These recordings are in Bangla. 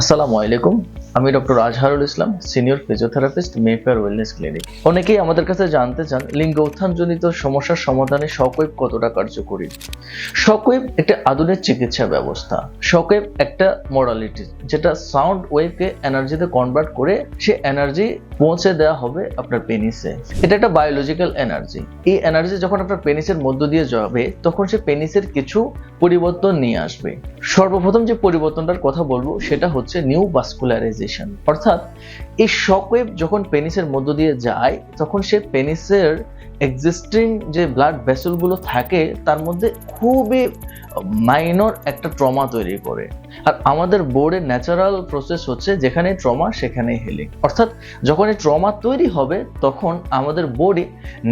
আসসালামু আলাইকুম। আমি doctor Azharul Islam, senior physiotherapist, Mayfair wellness clinic. অনেকেই আমাদের কাছে জানতে চান লিঙ্গ উত্থানজনিত সমস্যার সমাধানে শকওয়েভ কতটা কার্যকরী? শকওয়েভ একটা আধুনিক চিকিৎসা ব্যবস্থা। শকওয়েভ একটা মডালিটি যেটা সাউন্ড ওয়েভকে এনার্জিতে কনভার্ট করে সে এনার্জি পৌঁছে দেওয়া হবে আপনার পেনিসে এটা একটা বায়োলজিক্যাল এনার্জি এই এনার্জি যখন আপনার পেনিসের মধ্য দিয়ে যাবে, তখন সে পেনিসের কিছু পরিবর্তন নিয়ে আসবে। সর্বপ্রথম যে পরিবর্তনটার কথা বলব, সেটা হচ্ছে নিউ ভাস্কুলারাইজেশন অর্থাৎ এই শকওয়েভ যখন পেনিসের মধ্য দিয়ে যায়, তখন সে পেনিসের এক্সিস্টিং যে ব্লাড ভেসেলগুলো থাকে, তার মধ্যে খুবই মাইনর একটা ট্রমা তৈরি করে। আর আমাদের বোর্ডের ন্যাচারাল প্রসেস হচ্ছে যেখানে ট্রমা সেখানে হেলে অর্থাৎ যখন এই ট্রমা তৈরি হবে, তখন আমাদের বডি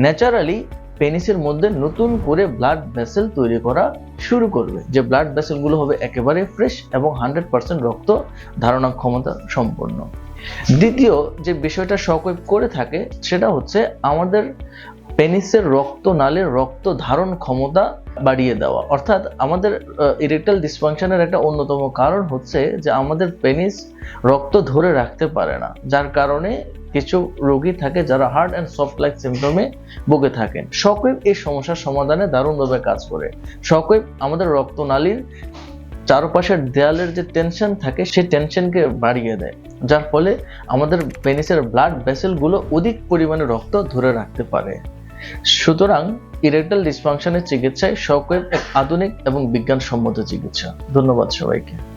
ন্যাচারালি পেনিসের মধ্যে নতুন করে ব্লাড ভেসেল তৈরি করা শুরু করবে। যে ব্লাড ভেসেলগুলো হবে একেবারে ফ্রেশ এবং হান্ড্রেড পার্সেন্ট রক্ত ধারণা ক্ষমতা সম্পন্ন। দ্বিতীয় যে বিষয়টা শকওয়েভ করে থাকে, সেটা হচ্ছে আমাদের পেনিসের রক্ত নালের রক্ত ধারণ ক্ষমতা বাড়িয়ে দেওয়া। অর্থাৎ আমাদের ইরেকটাল ডিসফাংশনের একটা অন্যতম কারণ হচ্ছে যে আমাদের পেনিস রক্ত ধরে রাখতে পারে না। যার কারণে কিছু রোগী থাকে যারা হার্ড অ্যান্ড সফট লাইক সিমটমে ভুগে থাকেন। শকওয়েভ এই সমস্যার সমাধানে দারুণভাবে কাজ করে। শকওয়েভ আমাদের রক্তনালীর চারপাশের দেয়ালের যে টেনশন থাকে, সেই টেনশনকে বাড়িয়ে দেয়। যার ফলে আমাদের পেনিসের ব্লাড ভেসেলগুলো অধিক পরিমাণে রক্ত ধরে রাখতে পারে। সুতরাং ইরেকটাল ডিসফাংশনের চিকিৎসায় শকওয়েভ এক আধুনিক এবং বিজ্ঞানসম্মত চিকিৎসা। ধন্যবাদ সবাইকে।